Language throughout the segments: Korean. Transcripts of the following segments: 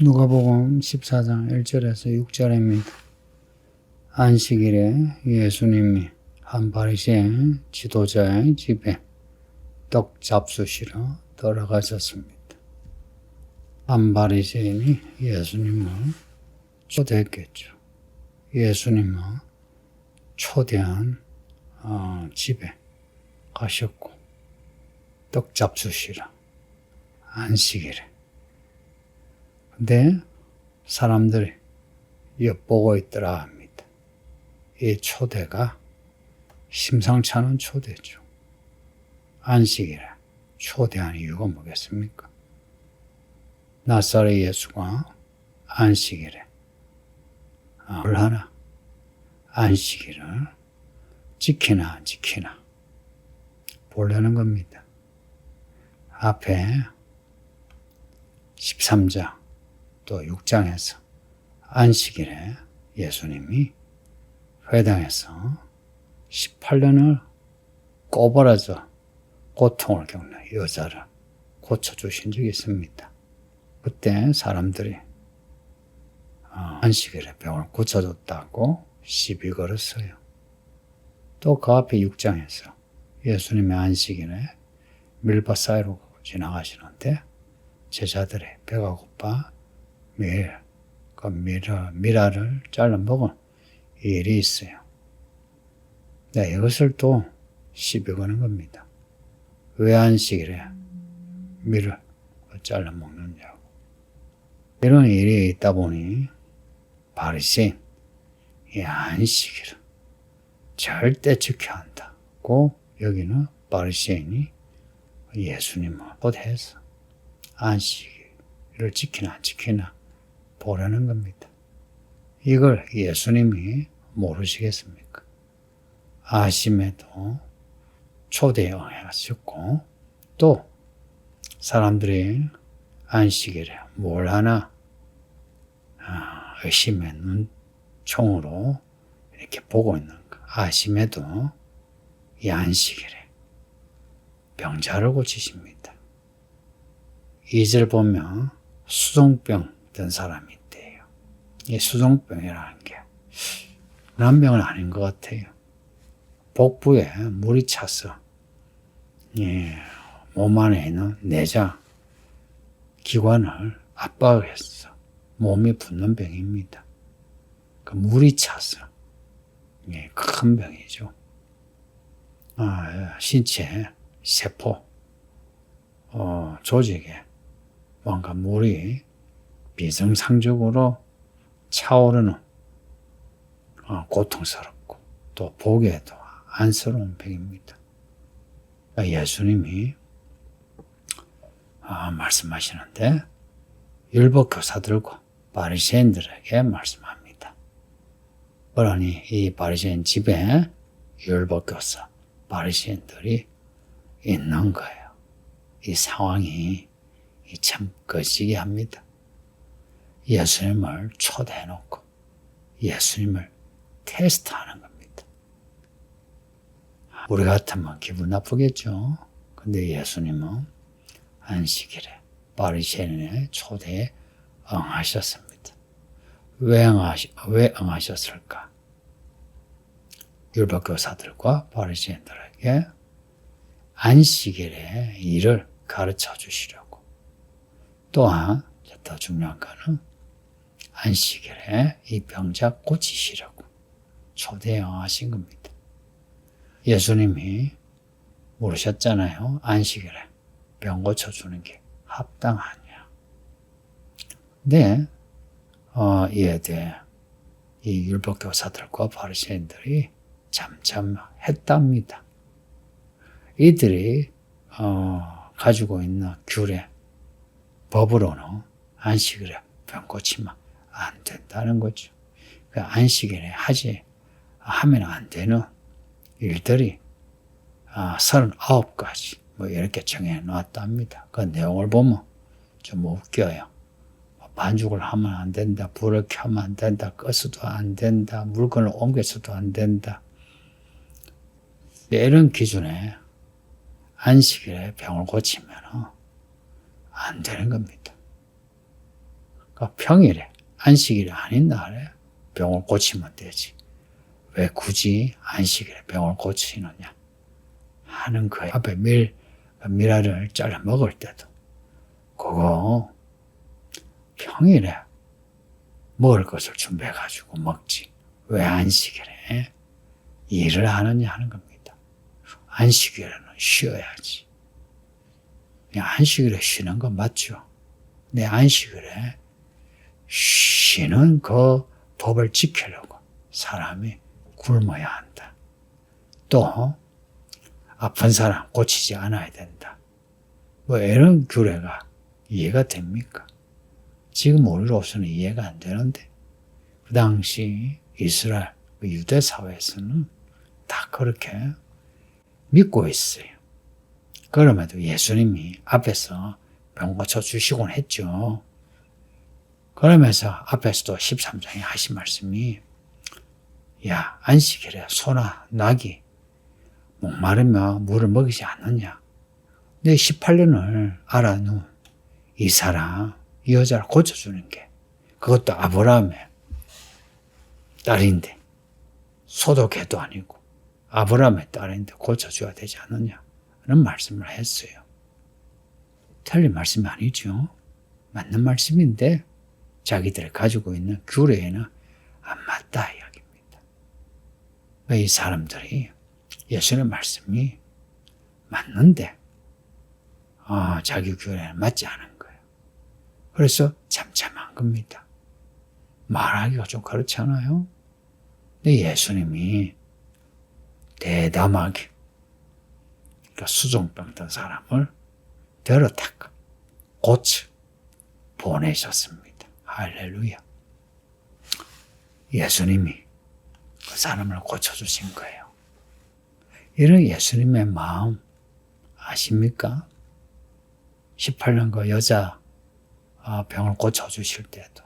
누가복음 14장 1절에서 6절입니다. 안식일에 예수님이 한 바리새인 지도자의 집에 떡 잡수시러 들어가셨습니다. 한 바리새인이 예수님을 초대했겠죠. 예수님을 초대한 어, 집에 가셨고 떡 잡수시러 안식일에 근데 사람들이 엿보고 있더라 합니다. 이 초대가 심상치 않은 초대죠. 안식일에 초대한 이유가 뭐겠습니까? 나사렛 예수가 안식일에 아, 뭘 하나? 안식일을 지키나 안 지키나 보려는 겁니다. 앞에 13장 또 6장에서 안식일에 예수님이 회당에서 18년을 꼬부라져 고통을 겪는 여자를 고쳐주신 적이 있습니다. 그때 사람들이 어, 안식일에 병을 고쳐줬다고 시비 걸었어요. 또 그 앞에 6장에서 예수님의 안식일에 밀밭 사이로 지나가시는데 제자들이 배가 고파 밀, 그 미라, 미라를 잘라 먹은 일이 있어요. 네, 이것을 또 거는 겁니다. 왜 안식일에 밀을 잘라 먹느냐고. 이런 일이 있다 보니 바리새인 이 안식일을 절대 지켜야 한다고 여기는 바리새인이 예수님을 보대해서 안식일을 지키나 안 지키나 보라는 겁니다. 이걸 예수님이 모르시겠습니까? 아심에도 초대에 응하셨고 또 사람들이 안식일에 뭘 하나 아, 의심의 눈총으로 이렇게 보고 있는 거 아심에도 이 안식일에 병자를 고치십니다. 2절 보면 수종병 든 사람이. 이 수종병이라는 게 난병은 아닌 것 같아요. 복부에 물이 차서 예, 몸 안에 있는 내장 기관을 압박해서 몸이 붓는 병입니다. 그 물이 차서 예, 큰 병이죠. 아, 신체 세포 어, 조직에 뭔가 물이 비정상적으로 차오르는 어, 고통스럽고 또 보기에도 안쓰러운 병입니다. 예수님이 아, 말씀하시는데 율법 교사들과 바리새인들에게 말씀합니다. 그러니 이 바리새인 집에 율법 교사 바리새인들이 있는 거예요. 이 상황이 참 거시기 합니다. 예수님을 초대해놓고 예수님을 테스트하는 겁니다. 우리 같으면 기분 나쁘겠죠. 근데 예수님은 안식일에 바리새인의 초대에 응하셨습니다. 왜, 응하셨을까? 율법 교사들과 바리새인들에게 안식일의 일을 가르쳐 주시려고. 또한 더 중요한 거는 안식일에 이 병자 고치시려고 초대에 응하신 겁니다. 예수님이 물으셨잖아요. 안식일에 병 고쳐주는 게 합당하냐. 근데 어, 이에 대해 이 율법교사들과 바리새인들이 잠잠했답니다. 이들이 어, 가지고 있는 규례, 법으로는 안식일에 병 고치면 안 된다는 거죠. 그 안식일에 하지 하면 안 되는 일들이 아, 39가지 뭐 이렇게 정해 놨답니다. 그 내용을 보면 좀 웃겨요. 뭐 반죽을 하면 안 된다, 불을 켜면 안 된다, 꺼서도 안 된다, 물건을 옮겨서도 안 된다. 이런 기준에 안식일에 병을 고치면 안 되는 겁니다. 그 평일에 안식일이 아닌 날에 병을 고치면 되지. 왜 굳이 안식일에 병을 고치느냐 하는 거예요. 앞에 밀 미라를 잘라 먹을 때도 그거 평일에 먹을 것을 준비해 가지고 먹지. 왜 안식일에 일을 하느냐 하는 겁니다. 안식일에는 쉬어야지. 안식일에 쉬는 건 맞죠. 내 안식일에 쉬는 그 법을 지키려고 사람이 굶어야 한다. 또 아픈 사람 고치지 않아야 된다. 뭐 이런 규례가 이해가 됩니까? 지금 우리로서는 이해가 안 되는데 그 당시 이스라엘 그 유대 사회에서는 다 그렇게 믿고 있어요. 그럼에도 예수님이 앞에서 병 고쳐 주시곤 했죠. 그러면서 앞에서도 13장에 하신 말씀이 야 안식일에 소나 낙이 목마르면 물을 먹이지 않느냐. 내 18년을 알아놓은 이 사람, 이 여자를 고쳐주는 게 그것도 아브라함의 딸인데 소독해도 아니고 아브라함의 딸인데 고쳐줘야 되지 않느냐. 는 말씀을 했어요. 틀린 말씀이 아니죠. 맞는 말씀인데 자기들이 가지고 있는 규례에는 안 맞다 이야기입니다. 이 사람들이 예수의 말씀이 맞는데 어, 자기 규례는 맞지 않은 거예요. 그래서 잠잠한 겁니다. 말하기가 좀 그렇잖아요. 근데 예수님이 대담하게 그 수종병 든 사람을 데려다가 고쳐 보내셨습니다. 할렐루야. 예수님이 그 사람을 고쳐주신 거예요. 이런 예수님의 마음 아십니까? 18년 그 여자 아, 병을 고쳐주실 때도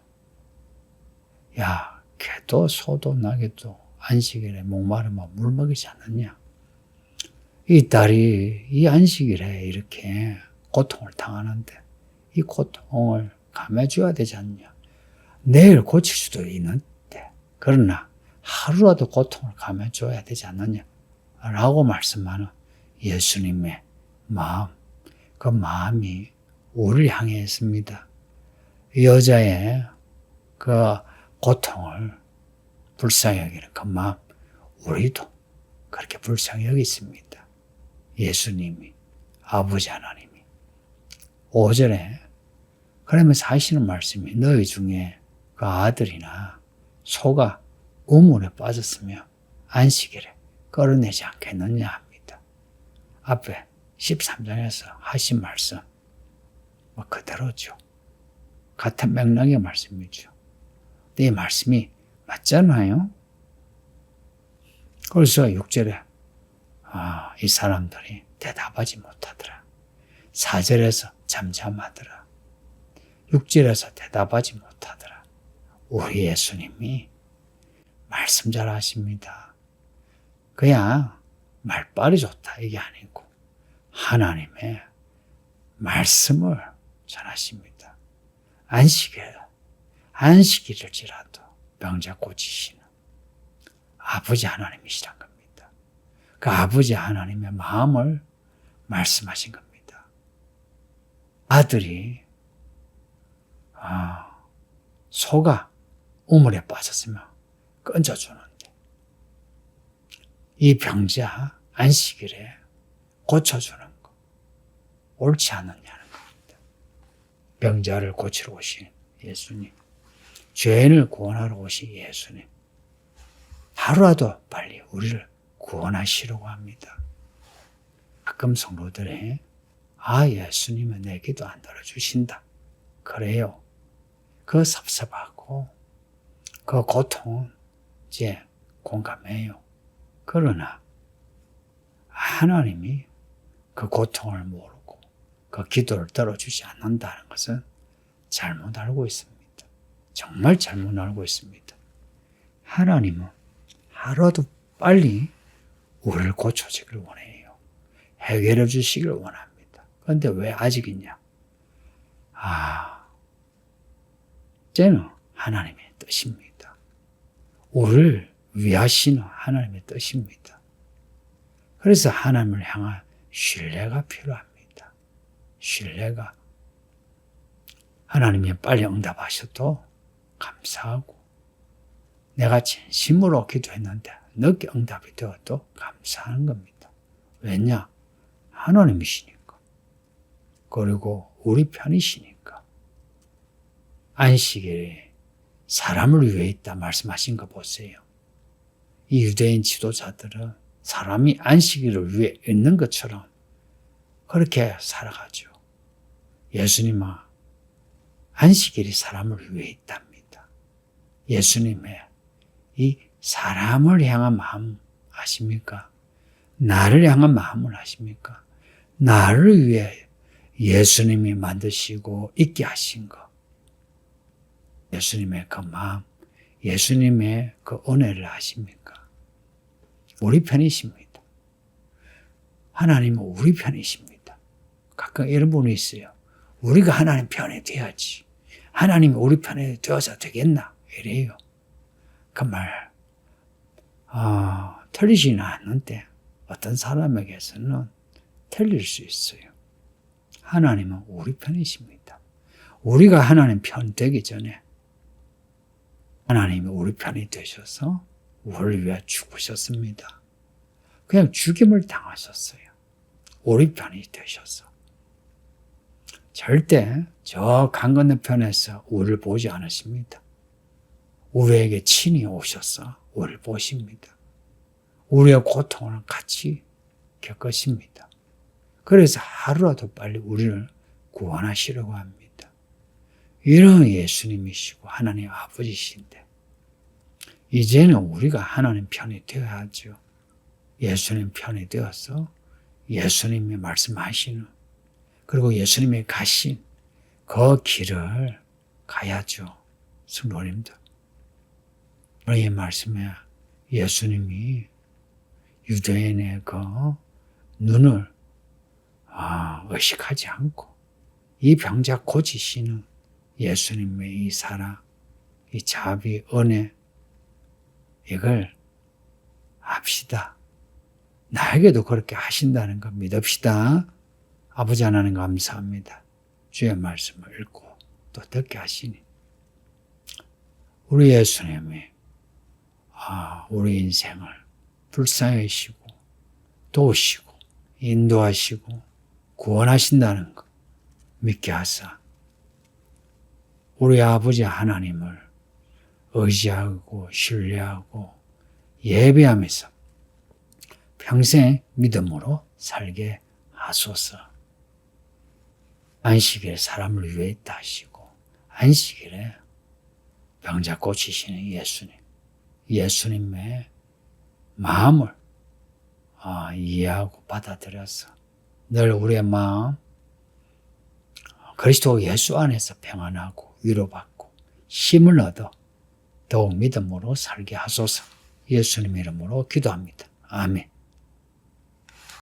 야 개도 소도 나게도 안식일에 목마르면 물 먹이지 않느냐 이 딸이 이 안식일에 이렇게 고통을 당하는데 이 고통을 감해줘야 되지 않냐 내일 고칠 수도 있는데 그러나 하루라도 고통을 감해줘야 되지 않느냐 라고 말씀하는 예수님의 마음, 그 마음이 우리를 향해 있습니다. 여자의 그 고통을 불쌍히 여기는 그 마음, 우리도 그렇게 불쌍히 여기 있습니다. 예수님이, 아버지 하나님이. 5절에 그러면서 하시는 말씀이 너희 중에 그 아들이나 소가 우물에 빠졌으며 안식일에 끌어내지 않겠느냐 합니다. 앞에 13장에서 하신 말씀, 뭐 그대로죠. 같은 맥락의 말씀이죠. 이 말씀이 맞잖아요. 그래서 6절에 아, 이 사람들이 대답하지 못하더라. 4절에서 잠잠하더라. 6절에서 대답하지 못하더라. 우리 예수님이 말씀 잘 하십니다. 그냥 말빨이 좋다 이게 아니고 하나님의 말씀을 전하십니다. 안식일, 안식일을지라도 병자 고치시는 아버지 하나님이시란 겁니다. 그 아버지 하나님의 마음을 말씀하신 겁니다. 아들이 아, 소가 우물에 빠졌으면 건져주는데 이 병자 안식일에 고쳐주는 거 옳지 않느냐는 겁니다. 병자를 고치러 오신 예수님, 죄인을 구원하러 오신 예수님, 하루라도 빨리 우리를 구원하시려고 합니다. 가끔 성도들이 아 예수님은 내 기도 안 들어주신다. 그래요. 그 섭섭하고 그 고통은 이제 공감해요. 그러나 하나님이 그 고통을 모르고 그 기도를 들어주지 않는다는 것은 잘못 알고 있습니다. 정말 잘못 알고 있습니다. 하나님은 하루도 빨리 우리를 고쳐주기를 원해요. 해결해 주시기를 원합니다. 그런데 왜 아직이냐? 아, 첫째는 하나님의 뜻입니다. 우리를 위하시는 하나님의 뜻입니다. 그래서 하나님을 향한 신뢰가 필요합니다. 신뢰가. 하나님이 빨리 응답하셔도 감사하고, 내가 진심으로 기도했는데 늦게 응답이 되어도 감사하는 겁니다. 왜냐? 하나님이시니까. 그리고 우리 편이시니까. 안식일에 사람을 위해 있다 말씀하신 거 보세요. 이 유대인 지도자들은 사람이 안식일을 위해 있는 것처럼 그렇게 살아가죠. 예수님은 안식일이 사람을 위해 있답니다. 예수님의 이 사람을 향한 마음 아십니까? 나를 향한 마음을 아십니까? 나를 위해 예수님이 만드시고 있게 하신 것. 예수님의 그 마음, 예수님의 그 은혜를 아십니까? 우리 편이십니다. 하나님은 우리 편이십니다. 가끔 이런 분이 있어요. 우리가 하나님 편에 돼야지. 하나님이 우리 편에 되어서 되겠나? 이래요. 그 말, 아, 틀리지는 않는데 어떤 사람에게서는 틀릴 수 있어요. 하나님은 우리 편이십니다. 우리가 하나님 편 되기 전에 하나님이 우리 편이 되셔서 우리를 위해 죽으셨습니다. 그냥 죽임을 당하셨어요. 우리 편이 되셔서. 절대 저 강 건너편에서 우리를 보지 않으십니다. 우리에게 친히 오셔서 우리를 보십니다. 우리의 고통을 같이 겪으십니다. 그래서 하루라도 빨리 우리를 구원하시려고 합니다. 이런 예수님이시고 하나님 아버지신데 이제는 우리가 하나님 편이 되어야죠. 예수님 편이 되어서 예수님이 말씀하시는 그리고 예수님이 가신 그 길을 가야죠. 성도님들. 이 말씀에 예수님이 유대인의 그 눈을 아, 의식하지 않고 이 병자 고치시는 예수님의 이 사랑, 이 자비, 은혜, 이걸 합시다. 나에게도 그렇게 하신다는 거 믿읍시다. 아버지 하나님 감사합니다. 주의 말씀을 읽고 또 듣게 하시니. 우리 예수님이 아, 우리 인생을 불쌍히 시고 도우시고 인도하시고 구원하신다는 거 믿게 하사 우리 아버지 하나님을 의지하고 신뢰하고 예배하면서 평생 믿음으로 살게 하소서. 안식일에 사람을 위해 하시고 안식일에 병자 고치시는 예수님, 예수님의 마음을 아, 이해하고 받아들여서 늘 우리의 마음 그리스도 예수 안에서 평안하고 위로받고 힘을 얻어 더욱 믿음으로 살게 하소서 예수님 이름으로 기도합니다. 아멘.